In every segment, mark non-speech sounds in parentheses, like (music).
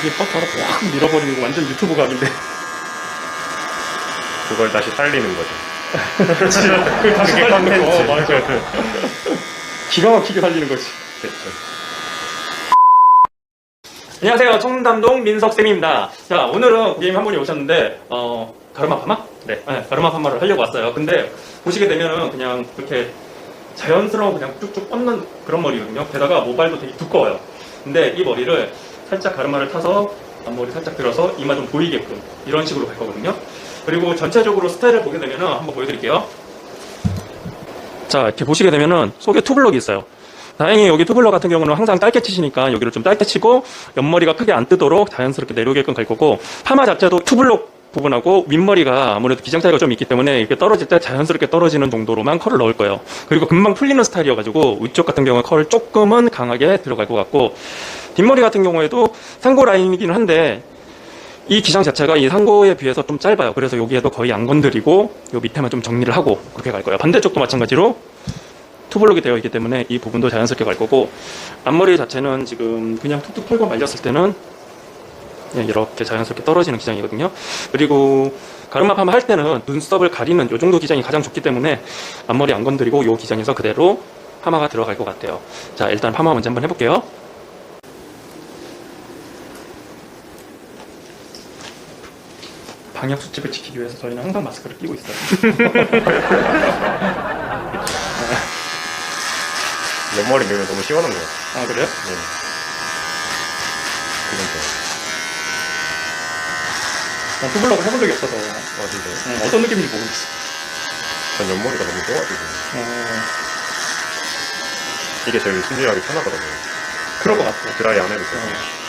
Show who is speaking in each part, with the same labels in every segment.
Speaker 1: 이게 버터로 확 밀어버리는 거 완전 유튜브 각인데.
Speaker 2: 그걸 다시 살리는 거죠. (laughs)
Speaker 1: 그렇지. 그 다시
Speaker 2: 그게
Speaker 1: 살리는 거.
Speaker 2: 컨텐츠.
Speaker 1: 어, 맞아. 기가 막히게 살리는 거지.
Speaker 2: 그렇죠.
Speaker 1: 안녕하세요. 청담동 민석쌤입니다. 자, 오늘은 고객님 한 분이 오셨는데, 어, 가르마 파마?
Speaker 2: 네.
Speaker 1: 가르마 파마를 하려고 왔어요. 근데 보시게 되면은 그냥 이렇게 자연스러운 그냥 쭉쭉 뻗는 그런 머리거든요. 게다가 모발도 되게 두꺼워요. 근데 이 머리를 살짝 가르마를 타서 앞머리 살짝 들어서 이마 좀 보이게끔 이런 식으로 갈 거거든요. 그리고 전체적으로 스타일을 보게 되면은 한번 보여드릴게요. 자, 이렇게 보시게 되면은 속에 투블럭이 있어요. 다행히 여기 투블럭 같은 경우는 항상 짧게 치시니까 여기를 좀 짧게 치고 옆머리가 크게 안 뜨도록 자연스럽게 내려오게끔 갈 거고 파마 자체도 투블럭 부분하고 윗머리가 아무래도 기장 차이가 좀 있기 때문에 이렇게 떨어질 때 자연스럽게 떨어지는 정도로만 컬을 넣을 거예요. 그리고 금방 풀리는 스타일이어가지고 위쪽 같은 경우는 컬 조금은 강하게 들어갈 것 같고 뒷머리 같은 경우에도 상고 라인이긴 한데 이 기장 자체가 이 상고에 비해서 좀 짧아요. 그래서 여기에도 거의 안 건드리고 요 밑에만 좀 정리를 하고 그렇게 갈 거예요. 반대쪽도 마찬가지로 투블럭이 되어 있기 때문에 이 부분도 자연스럽게 갈 거고 앞머리 자체는 지금 그냥 툭툭 털고 말렸을 때는 그냥 이렇게 자연스럽게 떨어지는 기장이거든요. 그리고 가르마 파마 할 때는 눈썹을 가리는 이 정도 기장이 가장 좋기 때문에 앞머리 안 건드리고 이 기장에서 그대로 파마가 들어갈 것 같아요. 자, 일단 파마 먼저 한번 해볼게요. 방역 수칙을 지키기 위해서 저희는 항상 마스크를 끼고 있어요. (laughs)
Speaker 2: 옆머리 밀면 너무 시원한 것 같아요.
Speaker 1: 아, 그래요?
Speaker 2: 네.
Speaker 1: 난 투블럭을 해본 적이 없어서
Speaker 2: 아, 진짜요?
Speaker 1: 음, 어떤 느낌인지 모르겠어.
Speaker 2: 전 옆머리가 너무 좋아가지고.
Speaker 1: 어,
Speaker 2: 이게 제일 순진하게 편하더라고요.
Speaker 1: 그럴 것 같아.
Speaker 2: 드라이 안 해도 돼요.
Speaker 1: 어.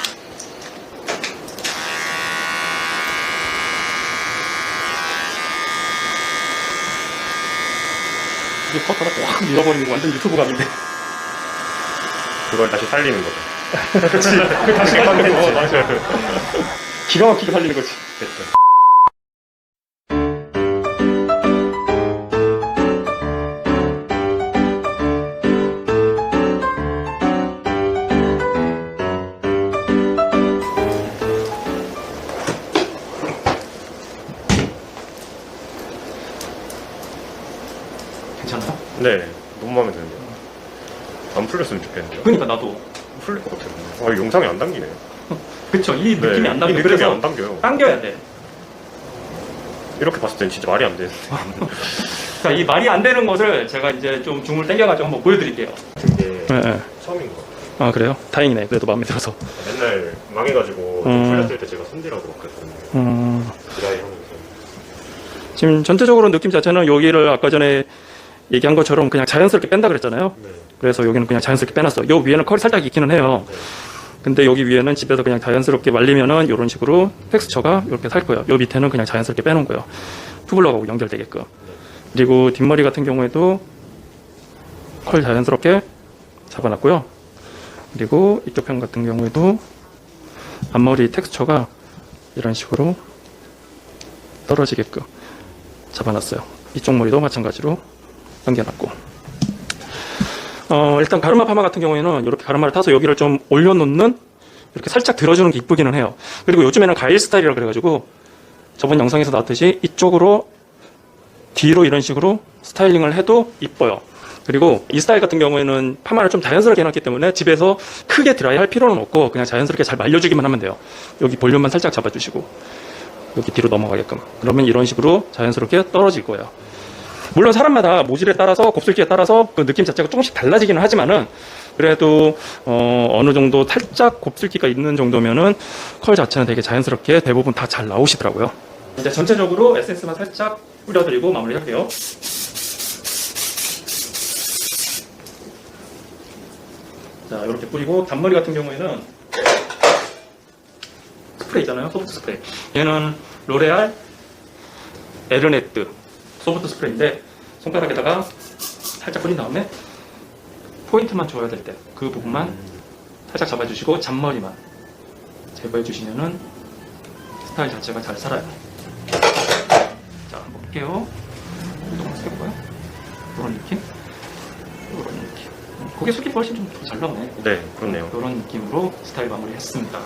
Speaker 1: 이게 버터가 확 밀어버리는 거 완전 유튜브 각인데.
Speaker 2: 그걸 다시 살리는 거죠. (laughs)
Speaker 1: 그렇지. 그 다시 살리는 거. 맞아. (laughs) 기가 막히게 살리는 거지.
Speaker 2: 그렇죠.
Speaker 1: 괜찮아?
Speaker 2: 네. 너무 마음에 드는데요. 안 풀렸으면 좋겠는데요.
Speaker 1: 그러니까 나도.
Speaker 2: 풀릴 것 같아요. 아, 이 영상이 안 당기네요.
Speaker 1: 그쵸. 이 느낌이
Speaker 2: 네,
Speaker 1: 안 담겨.
Speaker 2: 이 느낌이
Speaker 1: 그래서
Speaker 2: 안 당겨요.
Speaker 1: 당겨야 돼.
Speaker 2: 이렇게 봤을 땐 진짜 말이 안 되는데.
Speaker 1: 자, 이 말이 안 되는 것을 제가 이제 좀 줌을 당겨가지고 한번 보여드릴게요.
Speaker 2: 그게
Speaker 1: 네, 네.
Speaker 2: 처음인 것 같아요.
Speaker 1: 아, 그래요? 다행이네. 그래도 마음에 들어서.
Speaker 2: 맨날 망해가지고 좀
Speaker 1: 음.
Speaker 2: 풀렸을 때 제가 손질하고 막 그랬거든요.
Speaker 1: 음.
Speaker 2: 드라이 하면서.
Speaker 1: 지금 전체적으로 느낌 자체는 여기를 아까 전에 얘기한 것처럼 그냥 자연스럽게 뺀다 그랬잖아요.
Speaker 2: 네.
Speaker 1: 그래서 여기는 그냥 자연스럽게 빼놨어. 요 위에는 컬이 살짝 있기는 해요.
Speaker 2: 네.
Speaker 1: 근데 여기 위에는 집에서 그냥 자연스럽게 말리면은 이런 식으로 텍스처가 이렇게 살 거예요. 요 밑에는 그냥 자연스럽게 빼놓은 거예요. 투블럭하고 연결되게끔. 그리고 뒷머리 같은 경우에도 컬 자연스럽게 잡아놨고요. 그리고 이쪽 편 같은 경우에도 앞머리 텍스처가 이런 식으로 떨어지게끔 잡아놨어요. 이쪽 머리도 마찬가지로 당겨놨고. 어, 일단 가르마 파마 같은 경우에는 이렇게 가르마를 타서 여기를 좀 올려놓는 이렇게 살짝 들어주는 게 이쁘기는 해요. 그리고 요즘에는 가일 스타일이라 그래가지고 저번 영상에서 나왔듯이 이쪽으로 뒤로 이런 식으로 스타일링을 해도 이뻐요. 그리고 이 스타일 같은 경우에는 파마를 좀 자연스럽게 해놨기 때문에 집에서 크게 드라이 할 필요는 없고 그냥 자연스럽게 잘 말려주기만 하면 돼요. 여기 볼륨만 살짝 잡아주시고 여기 뒤로 넘어가게끔. 그러면 이런 식으로 자연스럽게 떨어질 거예요. 물론 사람마다 모질에 따라서 곱슬기에 따라서 그 느낌 자체가 조금씩 달라지기는 하지만은 그래도 어, 어느 정도 살짝 곱슬기가 있는 정도면은 컬 자체는 되게 자연스럽게 대부분 다 잘 나오시더라고요. 이제 전체적으로 에센스만 살짝 뿌려드리고 마무리할게요. 자 이렇게 뿌리고 단머리 같은 경우에는 스프레이 있잖아요 소프트 스프레이 얘는 로레알 에르네트 소프트 스프레이인데 손가락에다가 살짝 뿌린 다음에 포인트만 줘야 될 때 그 부분만 살짝 잡아주시고 잔머리만 제거해 주시면은 스타일 자체가 잘 살아요. 자 한번 볼게요. 이동을 해볼까요? 이런 느낌? 이런 느낌. 고개 숙이고 훨씬 좀 잘 나오네.
Speaker 2: 네, 그렇네요.
Speaker 1: 이런 느낌으로 스타일 마무리했습니다.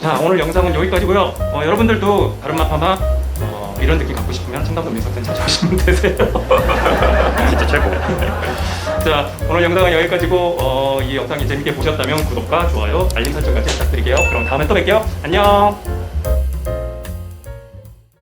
Speaker 1: 자 오늘 영상은 여기까지고요. 어, 여러분들도 가르마 파마 어, 이런 느낌 갖고 싶으면 청담도 민속촌 찾아오시면 되세요. (laughs)
Speaker 2: 진짜 최고.
Speaker 1: 자 오늘 영상은 여기까지고 어, 이 영상이 재밌게 보셨다면 구독과 좋아요 알림 설정까지 부탁드릴게요. 그럼 다음에 또 뵐게요. 안녕.